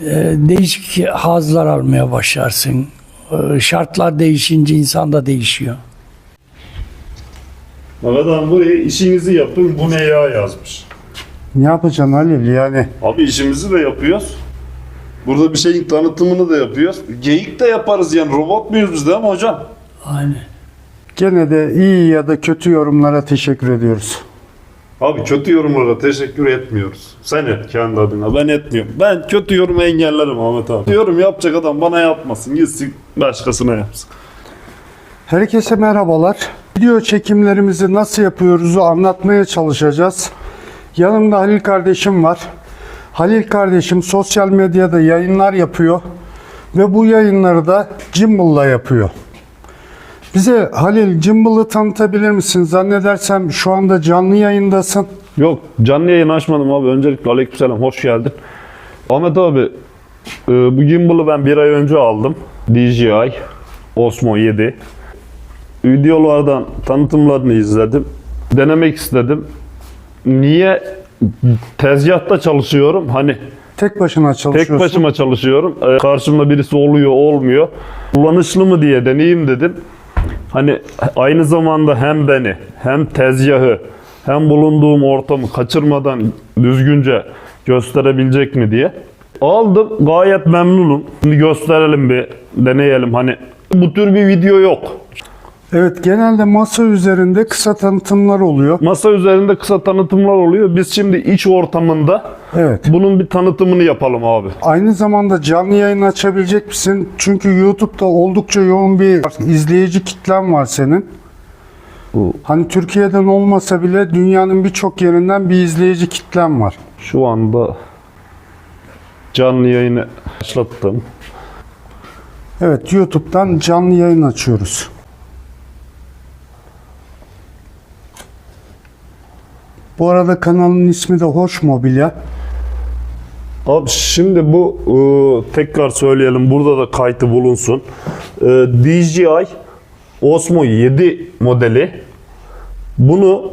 e, değişik hazlar almaya başlarsın. E, şartlar değişince insan da değişiyor. Abi buraya işinizi yapın bu ne ya yazmış. Ne yapacaksın Halil yani? Abi işimizi de yapıyoruz. Burada bir şeyin tanıtımını da yapıyoruz. Geyik de yaparız yani robot muyuz biz de ama hocam? Aynen. Gene de iyi ya da kötü yorumlara teşekkür ediyoruz. Abi kötü yorumlara teşekkür etmiyoruz. Sen et kendi adına ben etmiyorum. Ben kötü yorumu engellerim Ahmet abi. Yorum yapacak adam bana yapmasın gitsin başkasına yapsın. Herkese merhabalar. Video çekimlerimizi nasıl yapıyoruzu anlatmaya çalışacağız. Yanımda Halil kardeşim var. Halil kardeşim sosyal medyada yayınlar yapıyor ve bu yayınları da Gimbal'la yapıyor. Bize Halil Gimbal'ı tanıtabilir misin? Zannedersem şu anda canlı yayındasın. Yok canlı yayın açmadım abi. Öncelikle aleykümselam hoş geldin. Ahmet abi e, bu gimbal'ı ben bir ay önce aldım. DJI Osmo 7. Videolardan tanıtımlarını izledim. Denemek istedim. Niye tezgahta çalışıyorum? Hani Tek başına çalışıyorsun. tek başıma çalışıyorum. E, karşımda birisi oluyor, olmuyor. Kullanışlı mı diye deneyeyim dedim. Hani aynı zamanda hem beni, hem tezgahı, hem bulunduğum ortamı kaçırmadan düzgünce gösterebilecek mi diye. Aldım, gayet memnunum. Şimdi gösterelim bir, deneyelim. Hani bu tür bir video yok. Evet genelde masa üzerinde kısa tanıtımlar oluyor. Masa üzerinde kısa tanıtımlar oluyor. Biz şimdi iç ortamında Evet. bunun bir tanıtımını yapalım abi. Aynı zamanda canlı yayın açabilecek misin? Çünkü YouTube'da oldukça yoğun bir izleyici kitlen var senin. Bu- Hani Türkiye'den olmasa bile dünyanın birçok yerinden bir izleyici kitlen var. Şu anda canlı yayını başlattım. Evet YouTube'dan canlı yayın açıyoruz. Bu arada kanalın ismi de Hoş Mobilya. Abi şimdi bu e, tekrar söyleyelim burada da kayıtı bulunsun. E, DJI Osmo 7 modeli bunu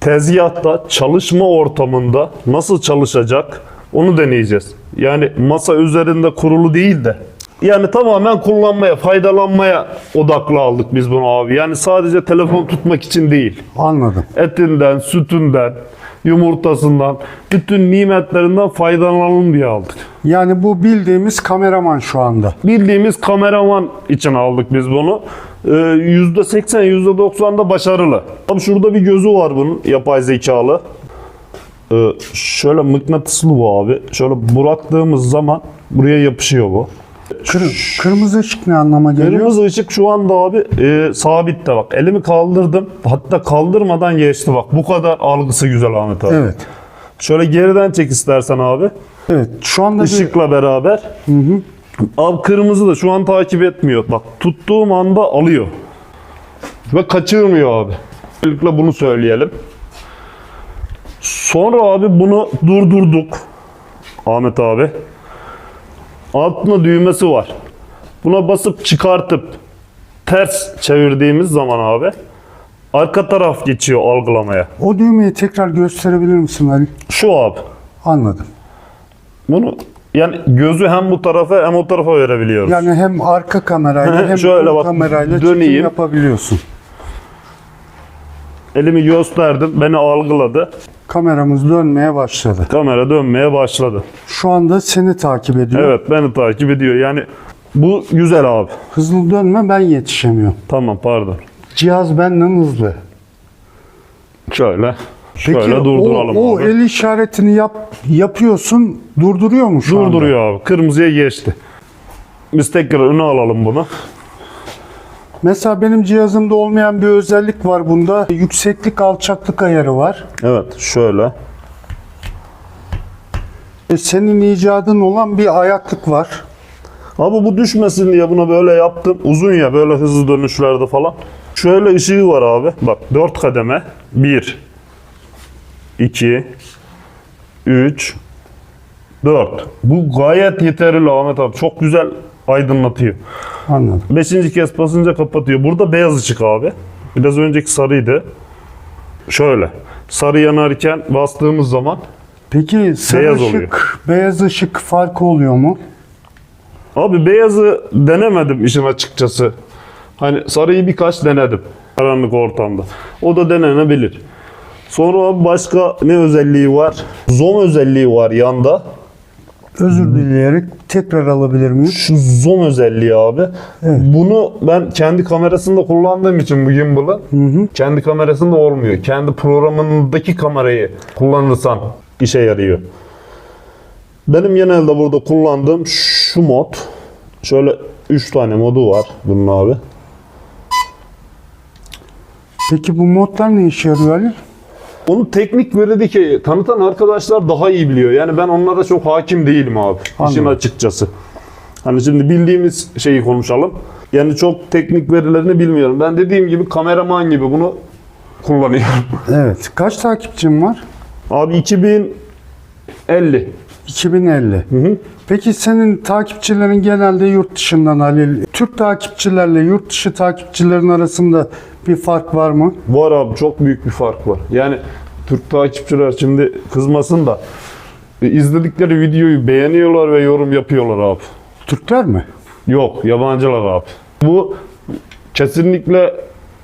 tezgahta çalışma ortamında nasıl çalışacak onu deneyeceğiz. Yani masa üzerinde kurulu değil de yani tamamen kullanmaya, faydalanmaya odaklı aldık biz bunu abi. Yani sadece telefon tutmak için değil Anladım. etinden, sütünden, yumurtasından, bütün nimetlerinden faydalanalım diye aldık. Yani bu bildiğimiz kameraman şu anda. Bildiğimiz kameraman için aldık biz bunu. Ee, %80, %90 da başarılı. Abi şurada bir gözü var bunun yapay zekalı. Ee, şöyle mıknatıslı bu abi. Şöyle bıraktığımız zaman buraya yapışıyor bu. Kır- kırmızı ışık ne anlama geliyor? Kırmızı ışık şu anda abi e, sabitte bak. Elimi kaldırdım. Hatta kaldırmadan geçti bak. Bu kadar algısı güzel Ahmet abi. Evet. Şöyle geriden çek istersen abi. Evet. Şu anda bir Işıkla beraber. Abi kırmızı da şu an takip etmiyor. Bak tuttuğum anda alıyor. Ve kaçırmıyor abi. Öncelikle bunu söyleyelim. Sonra abi bunu durdurduk. Ahmet abi. Altında düğmesi var. Buna basıp çıkartıp ters çevirdiğimiz zaman abi arka taraf geçiyor algılamaya. o düğmeyi tekrar gösterebilir misin Ali? Şu abi. Anladım. Bunu yani gözü hem bu tarafa hem o tarafa verebiliyoruz. Yani hem arka kamerayla hem Şöyle ön bak, kamerayla çekim döneyim. yapabiliyorsun. Elimi gösterdim, beni algıladı. Kameramız dönmeye başladı. Kamera dönmeye başladı. Şu anda seni takip ediyor. Evet, beni takip ediyor. Yani bu güzel abi. Hızlı dönme ben yetişemiyorum. Tamam, pardon. Cihaz benden hızlı. Şöyle. Peki şöyle durduralım o, o abi. el işaretini yap yapıyorsun durduruyor mu şu anda? Durduruyor abi. Kırmızıya geçti. Biz tekrar öne alalım bunu. Mesela benim cihazımda olmayan bir özellik var bunda. Yükseklik alçaklık ayarı var. Evet, şöyle. E, senin icadın olan bir ayaklık var. Abi bu düşmesin diye buna böyle yaptım. Uzun ya böyle hızlı dönüşlerde falan. Şöyle ışığı var abi. Bak 4 kademe. 1 2 3 4. Bu gayet yeterli Ahmet abi. Çok güzel aydınlatıyor. Anladım. Beşinci kez basınca kapatıyor. Burada beyaz ışık abi. Biraz önceki sarıydı. Şöyle. Sarı yanarken bastığımız zaman Peki sarı Beyaz ışık, oluyor. beyaz ışık farkı oluyor mu? Abi beyazı denemedim işin açıkçası. Hani sarıyı birkaç denedim karanlık ortamda. O da denenebilir. Sonra başka ne özelliği var? Zoom özelliği var yanda. Özür dileyerek tekrar alabilir miyim? Şu zoom özelliği abi. Bunu ben kendi kamerasında kullandığım için bu gimbal'ı kendi kamerasında olmuyor. Kendi programındaki kamerayı kullanırsan işe yarıyor. Benim genelde burada kullandığım şu mod. Şöyle 3 tane modu var bunun abi. Peki bu modlar ne işe yarıyor Ali? Onu teknik verideki tanıtan arkadaşlar daha iyi biliyor. Yani ben onlara çok hakim değilim abi. İşin Anladım. açıkçası. Hani şimdi bildiğimiz şeyi konuşalım. Yani çok teknik verilerini bilmiyorum. Ben dediğim gibi kameraman gibi bunu kullanıyorum. Evet. Kaç takipçim var? Abi 2050. 2050. Peki senin takipçilerin genelde yurt dışından Halil. Türk takipçilerle yurt dışı takipçilerin arasında bir fark var mı? Var abi çok büyük bir fark var. Yani Türk takipçiler şimdi kızmasın da e, izledikleri videoyu beğeniyorlar ve yorum yapıyorlar abi. Türkler mi? Yok yabancılar abi. Bu kesinlikle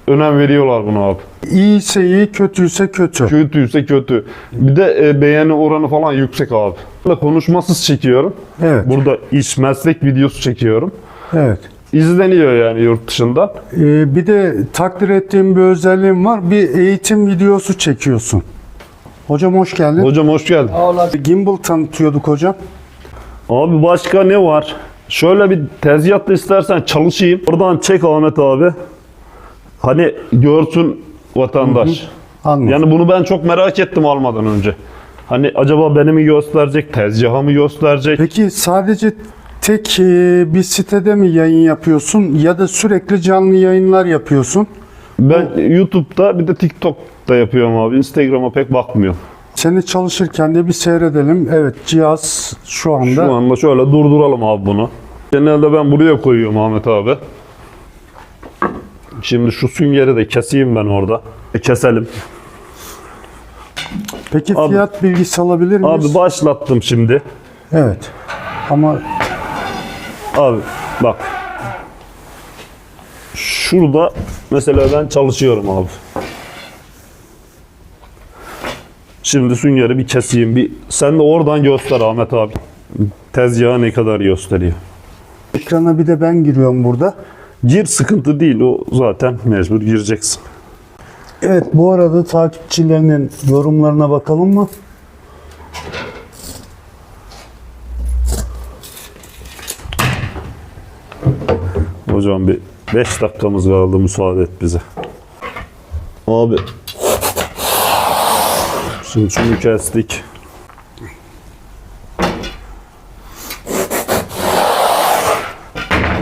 önem veriyorlar buna abi. İyiyse iyi, kötüyse kötü. Kötüyse kötü. Bir de e, beğeni oranı falan yüksek abi. Burada konuşmasız çekiyorum. Evet. Burada iş meslek videosu çekiyorum. Evet. İzleniyor yani yurt dışında. Ee, bir de takdir ettiğim bir özelliğim var. Bir eğitim videosu çekiyorsun. Hocam hoş geldin. Hocam hoş geldin. Gimbal tanıtıyorduk hocam. Abi başka ne var? Şöyle bir tezgahta istersen çalışayım. Oradan çek Ahmet abi. Hani görsün vatandaş. Anladım. Yani bunu ben çok merak ettim almadan önce. Hani acaba beni mi gösterecek, tezgahı mı gösterecek? Peki sadece tek e, bir sitede mi yayın yapıyorsun ya da sürekli canlı yayınlar yapıyorsun? Ben YouTube'da bir de TikTok'ta yapıyorum abi. Instagram'a pek bakmıyorum. Seni çalışırken de bir seyredelim. Evet cihaz şu anda. Şu anda şöyle durduralım abi bunu. Genelde ben buraya koyuyorum Ahmet abi. Şimdi şu süngeri de keseyim ben orada. E, keselim. Peki Abi- fiyat bilgisi alabilir miyiz? Abi başlattım şimdi. Evet. Ama Abi bak. Şurada mesela ben çalışıyorum abi. Şimdi süngeri bir keseyim. Bir, sen de oradan göster Ahmet abi. Tezgahı ne kadar gösteriyor. ekrana bir de ben giriyorum burada. Gir sıkıntı değil. O zaten mecbur gireceksin. Evet bu arada takipçilerinin yorumlarına bakalım mı? Hocam bir 5 dakikamız kaldı müsaade et bize. Abi. Şimdi şunu kestik.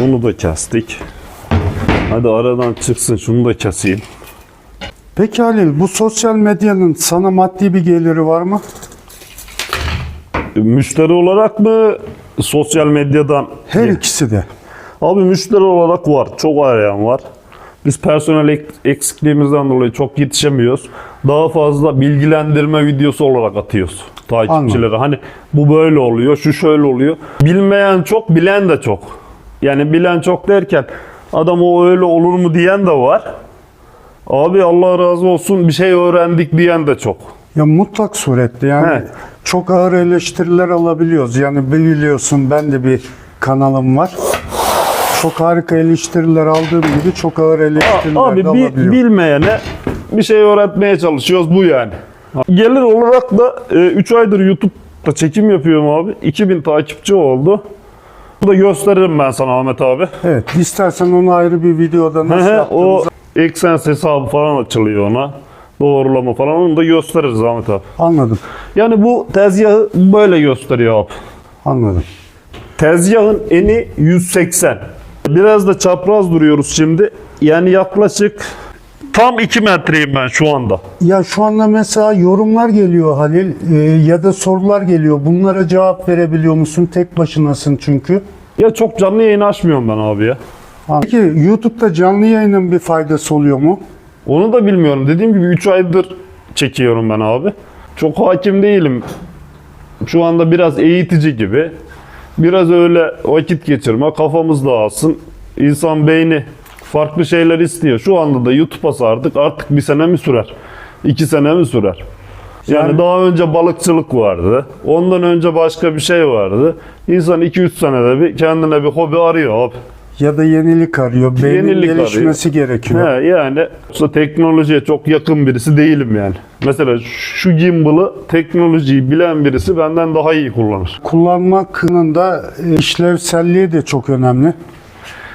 Bunu da kestik. Hadi aradan çıksın şunu da keseyim. Peki Halil bu sosyal medyanın sana maddi bir geliri var mı? Müşteri olarak mı sosyal medyadan? Her ikisi de. Abi müşteri olarak var. Çok arayan var. Biz personel ek- eksikliğimizden dolayı çok yetişemiyoruz. Daha fazla bilgilendirme videosu olarak atıyoruz takipçilere. Hani bu böyle oluyor, şu şöyle oluyor. Bilmeyen çok, bilen de çok. Yani bilen çok derken adam o öyle olur mu diyen de var. Abi Allah razı olsun bir şey öğrendik diyen de çok. Ya mutlak surette yani He. çok ağır eleştiriler alabiliyoruz. Yani biliyorsun ben de bir kanalım var. Çok harika eleştiriler aldığım gibi çok ağır eleştiriler Abi de bi- alabiliyor. bilmeyene bir şey öğretmeye çalışıyoruz bu yani. Gelir olarak da 3 aydır YouTube'da çekim yapıyorum abi. 2000 takipçi oldu. Bu da gösteririm ben sana Ahmet abi. Evet istersen onu ayrı bir videoda nasıl Hehe, o yaptığımızı AdSense hesabı falan açılıyor ona. Doğrulama falan onu da gösteririz Ahmet abi. anladım. Yani bu tezgahı böyle gösteriyor abi. Anladım. Tezgahın eni 180. Biraz da çapraz duruyoruz şimdi. Yani yaklaşık tam 2 metreyim ben şu anda. Ya şu anda mesela yorumlar geliyor Halil e, ya da sorular geliyor. Bunlara cevap verebiliyor musun? Tek başınasın çünkü. Ya çok canlı yayın açmıyorum ben abi ya. Peki YouTube'da canlı yayının bir faydası oluyor mu? Onu da bilmiyorum. Dediğim gibi 3 aydır çekiyorum ben abi. Çok hakim değilim şu anda biraz eğitici gibi. Biraz öyle vakit geçirme, kafamız dağılsın. İnsan beyni farklı şeyler istiyor. Şu anda da YouTube'a sardık. Artık bir sene mi sürer? İki sene mi sürer? Yani, Yani- daha önce balıkçılık vardı. Ondan önce başka bir şey vardı. İnsan 2-3 senede bir kendine bir hobi arıyor abi. Ya da yenilik arıyor. Beynin Yenilik gelişmesi gerekiyor. He, yani işte teknolojiye çok yakın birisi değilim yani. Mesela şu gimbal'ı teknolojiyi bilen birisi benden daha iyi kullanır. Kullanma kınında e, işlevselliği de çok önemli.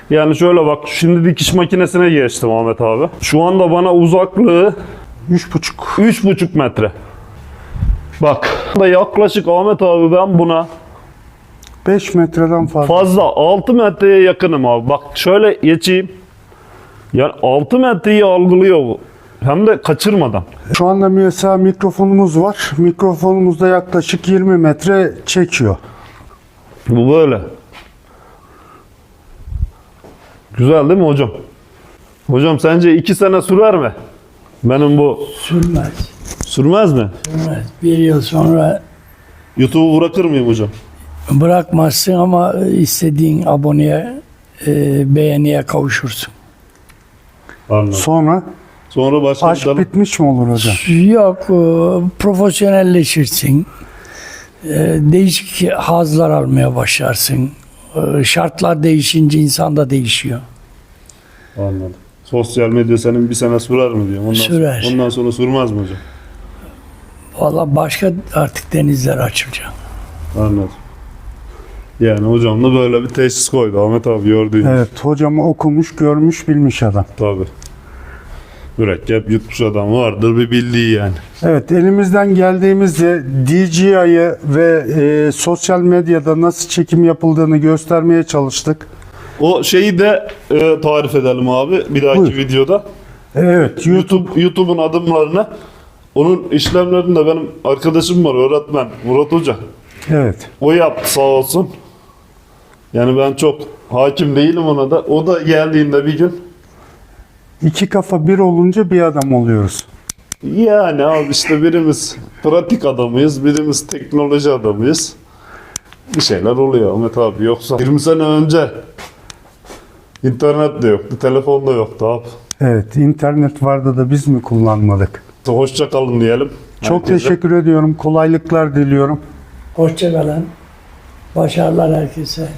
Yani şöyle bak şimdi dikiş makinesine geçtim Ahmet abi. Şu anda bana uzaklığı 3,5 3,5 metre. Bak da yaklaşık Ahmet abi ben buna 5 metreden fazla. fazla 6 metreye yakınım abi. Bak şöyle geçeyim. Yani 6 metreyi algılıyor bu. Hem de kaçırmadan. Şu anda mesela mikrofonumuz var. Mikrofonumuzda yaklaşık 20 metre çekiyor. Bu böyle. Güzel değil mi hocam? Hocam sence 2 sene sürer mi? Benim bu Sürmez. sürmez mi? Sürmez. Bir yıl sonra YouTube'u bırakır mıyım hocam? bırakmazsın ama istediğin aboneye, e, beğeniye kavuşursun. Anladım. Sonra Sonra başka aşk bir bitmiş mi olur hocam? Yok, e, profesyonelleşirsin. E, Değişik hazlar almaya başlarsın. E, Şartlar değişince insan da değişiyor. Anladım. Sosyal medya senin bir sene sürer mi diyorum. Ondan, Sürer. Sonra, ondan sonra sürmez mi hocam? Valla başka artık denizler açılacak. Anladım. Yani hocam da böyle bir teşhis koydu Ahmet abi gördüğün gibi. Evet hocam okumuş, görmüş, bilmiş adam. Tabii. Mürekkep yutmuş adam vardır bir bildiği yani. Evet elimizden geldiğimizde DJI'yi ve e, sosyal medyada nasıl çekim yapıldığını göstermeye çalıştık. O şeyi de e, tarif edelim abi bir dahaki Buyur. videoda. Evet YouTube YouTube YouTube'un adımlarını onun işlemlerini de benim arkadaşım var öğretmen Murat Hoca. evet O yaptı sağ olsun. Yani ben çok hakim değilim ona da. O da geldiğinde bir gün iki kafa bir olunca bir adam oluyoruz. yani abi işte birimiz pratik adamıyız, birimiz teknoloji adamıyız. Bir şeyler oluyor Ahmet abi. Yoksa 20 sene önce internet de yoktu, telefon da yoktu abi. Evet internet vardı da biz mi kullanmadık? Hoşça kalın diyelim. Çok herkese. teşekkür ediyorum. Kolaylıklar diliyorum. Hoşçakalın. Başarılar herkese.